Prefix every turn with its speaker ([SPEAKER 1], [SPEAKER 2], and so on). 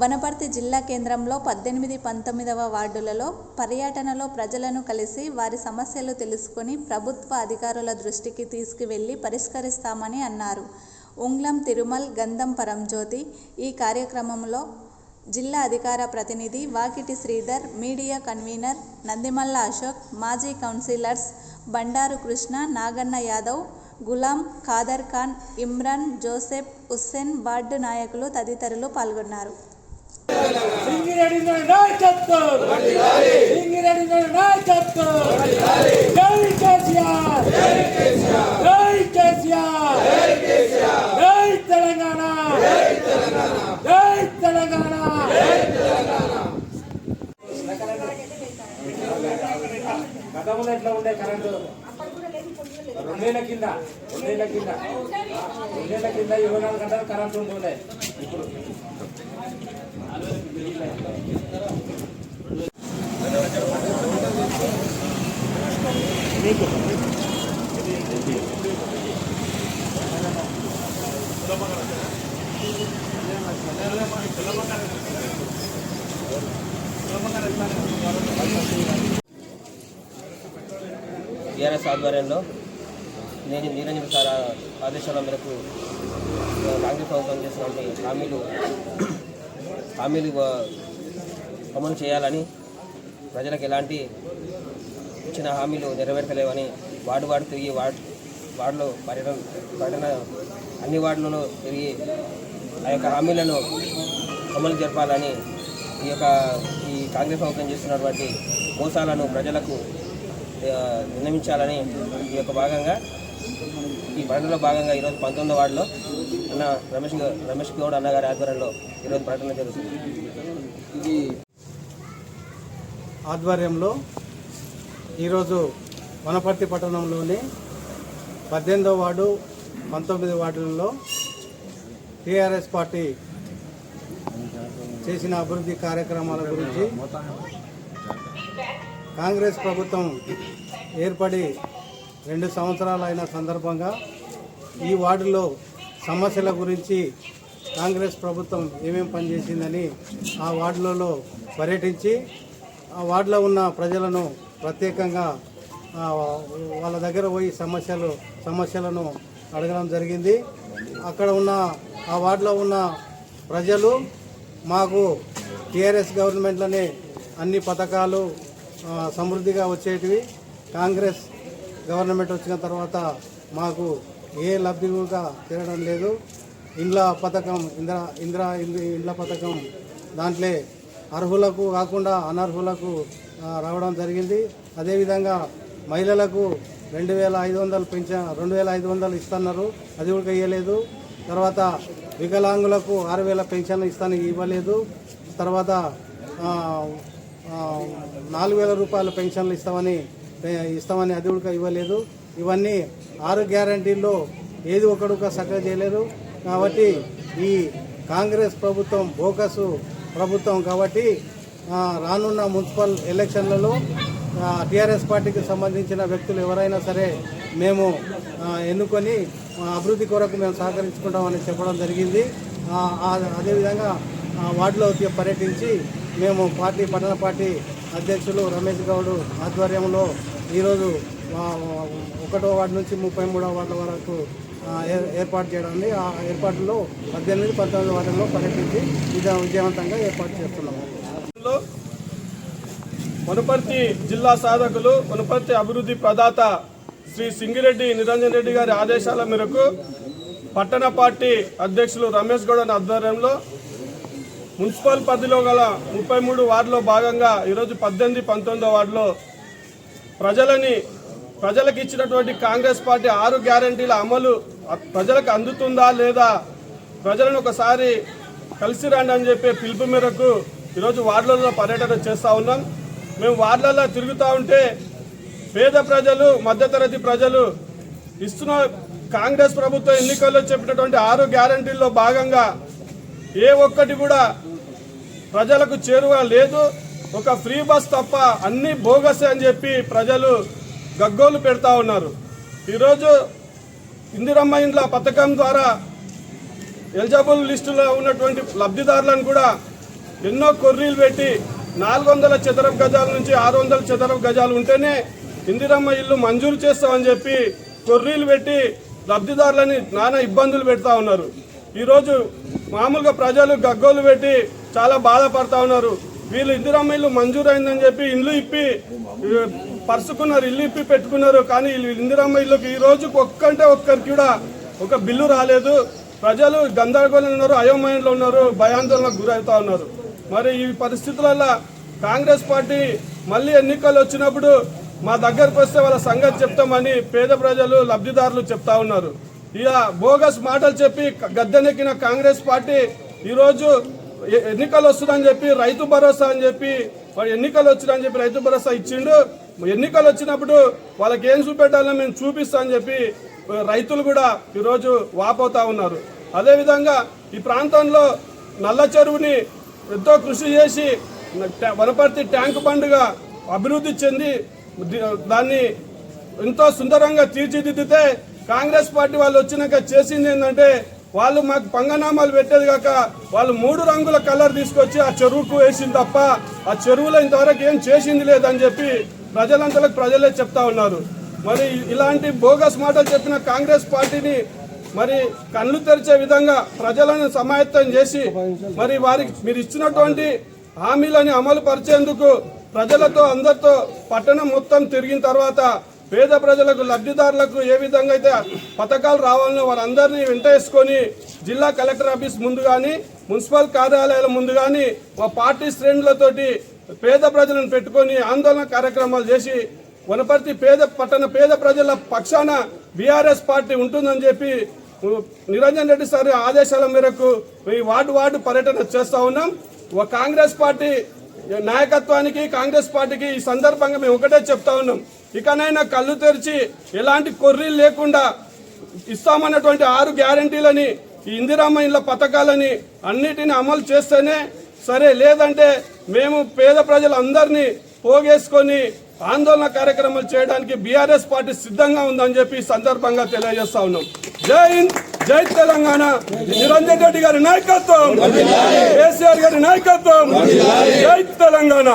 [SPEAKER 1] వనపర్తి జిల్లా కేంద్రంలో పద్దెనిమిది పంతొమ్మిదవ వార్డులలో పర్యటనలో ప్రజలను కలిసి వారి సమస్యలు తెలుసుకొని ప్రభుత్వ అధికారుల దృష్టికి తీసుకువెళ్ళి పరిష్కరిస్తామని అన్నారు. ఉంగ్లం తిరుమల్ గంధం పరంజ్యోతి ఈ కార్యక్రమంలో జిల్లా అధికార ప్రతినిధి వాకిటి శ్రీధర్ మీడియా కన్వీనర్ నందిమల్ల అశోక్ మాజీ councillors Bandaru Krishna Naganna Yadav Ghulam Khader Khan Imran Joseph Hussain ward నాయకులు తదితరులు పాల్గొన్నారు.
[SPEAKER 2] సింగిరెడ్డి నాయకత్వం సింగిరెడ్డి నాయకత్వం జై కేసీఆర్ జై కేసీఆర్ జై తెలంగాణ జై తెలంగాణ గతంలో ఎట్లా ఉండే కరెంటు రెండేళ్ళ కింద రెండేళ్ళ కింద రెండేళ్ళ కింద ఇరవై నాలుగు గంటలు కరెంటు ఉంటుండే. ఇప్పుడు
[SPEAKER 3] టీఆర్ఎస్ ఆధ్వర్యంలో నేను నిరంజన్ సార్ ఆదేశాల మేరకు కాంగ్రెస్ ప్రభుత్వం చేసినటువంటి హామీలు హామీలు అమలు చేయాలని ప్రజలకు ఎలాంటి ఇచ్చిన హామీలు నెరవేర్చలేవని వార్డు వార్డు తిరిగి వార్డు వార్డులో పర్యటన పర్యటన అన్ని వార్డులలో తిరిగి ఆ యొక్క హామీలను అమలు జరపాలని ఈ యొక్క ఈ కాంగ్రెస్ ప్రభుత్వం చేస్తున్నటువంటి మోసాలను ప్రజలకు నిర్ణయించాలని ఈ యొక్క భాగంగా ఈ పర్యటనలో భాగంగా ఈరోజు పంతొమ్మిదో వార్డులో అన్న రమేష్ రమేష్ గౌడ్ అన్నగారి ఆధ్వర్యంలో ఈరోజు ప్రకటన జరుగుతుంది.
[SPEAKER 4] ఆధ్వర్యంలో ఈరోజు వనపర్తి పట్టణంలోని పద్దెనిమిదో వార్డు పంతొమ్మిది వార్డులలో టీఆర్ఎస్ పార్టీ చేసిన అభివృద్ధి కార్యక్రమాల గురించి కాంగ్రెస్ ప్రభుత్వం ఏర్పడి రెండు సంవత్సరాలు అయిన సందర్భంగా ఈ వార్డులో సమస్యల గురించి కాంగ్రెస్ ప్రభుత్వం ఏమేమి పనిచేసిందని ఆ వార్డులలో పర్యటించి ఆ వార్డులో ఉన్న ప్రజలను ప్రత్యేకంగా వాళ్ళ దగ్గర పోయి సమస్యలు సమస్యలను అడగడం జరిగింది. అక్కడ ఉన్న ఆ వార్డులో ఉన్న ప్రజలు మాకు టీఆర్ఎస్ గవర్నమెంట్లోనే అన్ని పథకాలు సమృద్ధిగా వచ్చేటివి. కాంగ్రెస్ గవర్నమెంట్ వచ్చిన తర్వాత మాకు ఏ లబ్ధి కూడా తిరగడం లేదు. ఇండ్ల పథకం ఇంద్ర ఇంద్ర ఇండ్ల పథకం దాంట్లో అర్హులకు కాకుండా అనర్హులకు రావడం జరిగింది. అదేవిధంగా మహిళలకు రెండు వేల ఐదు వందలు పెంచ రెండు వేల ఐదు వందలు ఇస్తున్నారు. అది కూడా ఇవ్వలేదు తర్వాత వికలాంగులకు ఆరు వేల పెన్షన్లు ఇస్తాను ఇవ్వలేదు. తర్వాత నాలుగు వేల రూపాయల పెన్షన్లు ఇస్తామని ఇస్తామని అది కూడా ఇవ్వలేదు. ఇవన్నీ ఆరు గ్యారంటీల్లో ఏది ఒకడుగా సక్కగా చేయలేరు కాబట్టి ఈ కాంగ్రెస్ ప్రభుత్వం బోకసు ప్రభుత్వం కాబట్టి రానున్న మున్సిపల్ ఎలక్షన్లలో టీఆర్ఎస్ పార్టీకి సంబంధించిన వ్యక్తులు ఎవరైనా సరే మేము ఎన్నుకొని అభివృద్ధి కొరకు మేము సహకరించుకుంటామని చెప్పడం జరిగింది. అదేవిధంగా వార్డులో పర్యటించి మేము పార్టీ పట్టణ పార్టీ అధ్యక్షులు రమేష్ గౌడ్ ఆధ్వర్యంలో ఈరోజు ఒకటో వార్డు నుంచి ముప్పై మూడో వార్డుల వరకు ఏర్పాటు చేయడాన్ని ఆ ఏర్పాటులో పద్దెనిమిది పంతొమ్మిది వార్డుల్లో పర్యటించి విజయ విజయవంతంగా ఏర్పాటు చేస్తున్నాము.
[SPEAKER 5] లో వనపర్తి జిల్లా సాధకులు వనపర్తి అభివృద్ధి ప్రదాత శ్రీ సింగిరెడ్డి నిరంజన్ రెడ్డి గారి ఆదేశాల మేరకు పట్టణ పార్టీ అధ్యక్షులు రమేష్ గౌడ్ ఆధ్వర్యంలో మున్సిపల్ పరిధిలో గల ముప్పై మూడు వార్డులో భాగంగా ఈరోజు పద్దెనిమిది పంతొమ్మిదో వార్డులో ప్రజలని ప్రజలకు ఇచ్చినటువంటి కాంగ్రెస్ పార్టీ ఆరు గ్యారంటీల అమలు ప్రజలకు అందుతుందా లేదా ప్రజలను ఒకసారి కలిసి రండి అని చెప్పే పిలుపు మేరకు ఈరోజు వార్డులలో పర్యటన చేస్తూ ఉన్నాం. మేము వార్డులలో తిరుగుతూ ఉంటే పేద ప్రజలు మధ్యతరగతి ప్రజలు ఇస్తున్న కాంగ్రెస్ ప్రభుత్వం ఎన్నికల్లో చెప్పినటువంటి ఆరు గ్యారంటీల్లో భాగంగా ఏ ఒక్కటి కూడా ప్రజలకు చేరువ లేదు. ఒక ఫ్రీ బస్ తప్ప అన్ని బోగస్ అని చెప్పి ప్రజలు గగ్గోలు పెడతా ఉన్నారు. ఈరోజు ఇందిరమ్మ ఇండ్ల పథకం ద్వారా ఎలిజిబుల్ లిస్టులో ఉన్నటువంటి లబ్ధిదారులను కూడా ఎన్నో కొర్రీలు పెట్టి నాలుగు వందల చదరపు గజాల నుంచి ఆరు వందల చదరపు గజాలు ఉంటేనే ఇందిరమ్మ ఇల్లు మంజూరు చేస్తామని చెప్పి కొర్రీలు పెట్టి లబ్ధిదారులని నానా ఇబ్బందులు పెడతా ఉన్నారు. ఈరోజు మామూలుగా ప్రజలు గగ్గోలు పెట్టి చాలా బాధపడతా ఉన్నారు. వీళ్ళు ఇందిరమ్మ ఇల్లు మంజూరు అయిందని చెప్పి ఇండ్లు ఇప్పి పరుచుకున్నారు ఇల్లు ఇప్పి పెట్టుకున్నారు. కానీ వీళ్ళు ఇందిరమ్మ ఇల్లుకి ఈ రోజు ఒక్కంటే ఒక్కరికి కూడా ఒక బిల్లు రాలేదు. ప్రజలు గందరగోళం ఉన్నారు అయోమయంలో ఉన్నారు భయాందోళనకు గురవుతా ఉన్నారు. మరి ఈ పరిస్థితులలో కాంగ్రెస్ పార్టీ మళ్ళీ ఎన్నికలు వచ్చినప్పుడు మా దగ్గరకు వస్తే వాళ్ళ సంగతి చెప్తామని పేద ప్రజలు లబ్ధిదారులు చెప్తా ఉన్నారు. ఇక బోగస్ మాటలు చెప్పి గద్దెనెక్కిన కాంగ్రెస్ పార్టీ ఈరోజు ఎన్నికలు వస్తుందని చెప్పి రైతు భరోసా అని చెప్పి ఎన్నికలు వచ్చిందని చెప్పి రైతు భరోసా ఇచ్చిండు. ఎన్నికలు వచ్చినప్పుడు వాళ్ళకి ఏం చూపెట్టాలో మేము చూపిస్తామని చెప్పి రైతులు కూడా ఈరోజు వాపోతా ఉన్నారు. అదేవిధంగా ఈ ప్రాంతంలో నల్ల చెరువుని ఎంతో కృషి చేసి వనపర్తి ట్యాంక్ బండ్గా అభివృద్ధి చెంది దాన్ని ఎంతో సుందరంగా తీర్చిదిద్దితే కాంగ్రెస్ పార్టీ వాళ్ళు వచ్చినాక చేసింది ఏంటంటే వాళ్ళు మాకు పంగనామాలు పెట్టేది కాక వాళ్ళు మూడు రంగుల కలర్ తీసుకొచ్చి ఆ చెరువుకు వేసింది తప్ప ఆ చెరువులో ఇంతవరకు ఏం చేసింది లేదని చెప్పి ప్రజలంతలకు ప్రజలే చెప్తా ఉన్నారు. మరి ఇలాంటి బోగస్ మాటలు చెప్పిన కాంగ్రెస్ పార్టీని మరి కళ్ళు తెరిచే విధంగా ప్రజలను సమాయత్తం చేసి మరి వారికి మీరు ఇచ్చినటువంటి హామీలని అమలు పరిచేందుకు ప్రజలతో అందరితో పట్టణం మొత్తం తిరిగిన తర్వాత పేద ప్రజలకు లబ్ధిదారులకు ఏ విధంగా అయితే పథకాలు రావాలనో వారందరినీ వెంట వేసుకొని జిల్లా కలెక్టర్ ఆఫీస్ ముందు కానీ మున్సిపల్ కార్యాలయాల ముందు కానీ మా పార్టీ శ్రేణులతోటి పేద ప్రజలను పెట్టుకొని ఆందోళన కార్యక్రమాలు చేసి వనపర్తి పేద పట్టణ పేద ప్రజల పక్షాన బీఆర్ఎస్ పార్టీ ఉంటుందని చెప్పి నిరంజన్ రెడ్డి సార్ ఆదేశాల మేరకు ఈ వార్డు వార్డు పర్యటన చేస్తా ఉన్నాం. ఒక కాంగ్రెస్ పార్టీ నాయకత్వానికి కాంగ్రెస్ పార్టీకి ఈ సందర్భంగా మేము ఒకటే చెప్తా ఉన్నాం. ఇకనైనా కళ్ళు తెరిచి ఎలాంటి కొర్రీలు లేకుండా ఇస్తామన్నటువంటి ఆరు గ్యారంటీలని ఈ ఇందిరామ్మ ఇళ్ళ పథకాలని అన్నిటిని అమలు చేస్తేనే సరే లేదంటే మేము పేద ప్రజలందరినీ పోగేసుకొని ఆందోళన కార్యక్రమాలు చేయడానికి బీఆర్ఎస్ పార్టీ సిద్ధంగా ఉందని చెప్పి సందర్భంగా తెలియజేస్తా ఉన్నాం. జై హింద్ జై తెలంగాణ. నిరంజన్ రెడ్డి గారి నాయకత్వం. కేసీఆర్ గారి నాయకత్వం. జై తెలంగాణ.